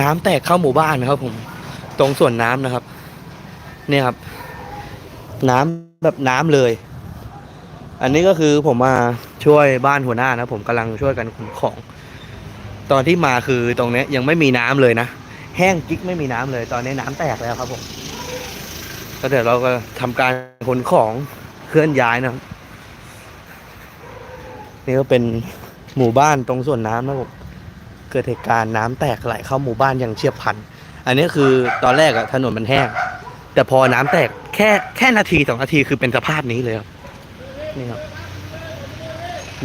น้ำแตกเข้าหมู่บ้านนะครับ ผม ตรงส่วนน้ำนะครับ เนี่ยครับ น้ำแบบน้ำเลย อันนี้ก็คือผมมาช่วยบ้านหัวหน้านะผมกำลังช่วยกันขนของ ตอนที่มาคือตรงนี้ยังไม่มีน้ำเลยนะแห้งกิ๊กไม่มีน้ำเลย ตอนนี้น้ำแตกแล้วครับผมก็เดี๋ยวเราก็ทำการขนของเคลื่อนย้ายนะครับนี่ก็เป็นหมู่บ้านตรงส่วนน้ำนะผม เกิดเหตุการณ์น้ำแตกไหลเข้าหมู่บ้านอย่างเชียบพลัน อันนี้คือตอนแรกอะถนนมันแห้ง แต่พอน้ำแตกแค่แค่นาทีสองนาทีคือเป็นสภาพนี้เลยครับนี่ครับ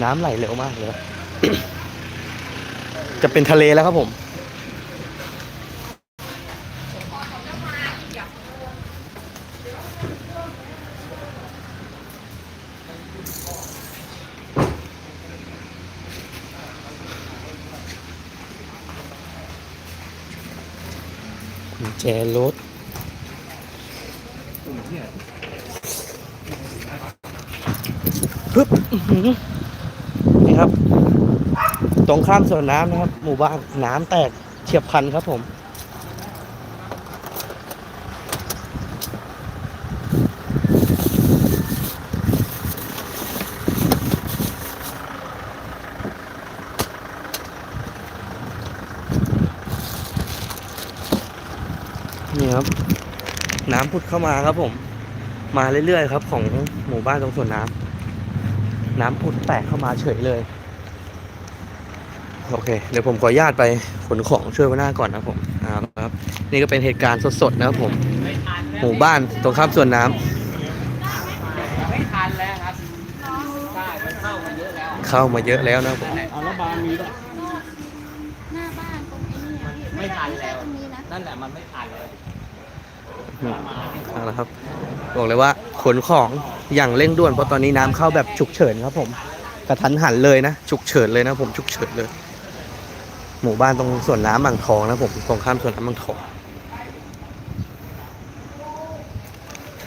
น้ำไหลเร็วมากเลยครับจะเป็นทะเลแล้วครับผม กุญแจรถปึ๊บนี่ครับ ตรงข้ามสวนน้ำนะครับ หมู่บ้านน้ำแตกเฉียบพลันครับผม นี่ครับ น้ำพุดเข้ามาครับผม มาเรื่อยๆครับ ของหมู่บ้านตรงสวนน้ำน้ำพุดแตกเข้ามาเฉยเลย โอเค เดี๋ยวผมขออนุญาตไปขนของช่วยหัวหน้าก่อนนะครับผมอ่าครับ นี่ก็เป็นเหตุการณ์สดๆนะครับผม หมู่บ้านตรงข้ามสวนน้ำไม่ทันแล้วครับใช่มันเข้ามาเยอะแล้วเข้ามาเยอะแล้วนะครับผมเอาแล้วบานมีด้วยหน้าบ้านตรงนี้เนี่ยพี่ไม่ทันแล้วตรง นั่นแหละมันไม่ทันเลยเอาละครับ บอกเลยว่าขนของอย่างเร่งด่วนเพราะตอนนี้น้ำเข้าแบบฉุกเฉินครับผมกระทันหันเลยนะฉุกเฉินเลยนะผมฉุกเฉินเลย หมู่บ้านตรงส่วนน้ำบางทองนะผมตรงข้ามส่วนน้ำบางทอง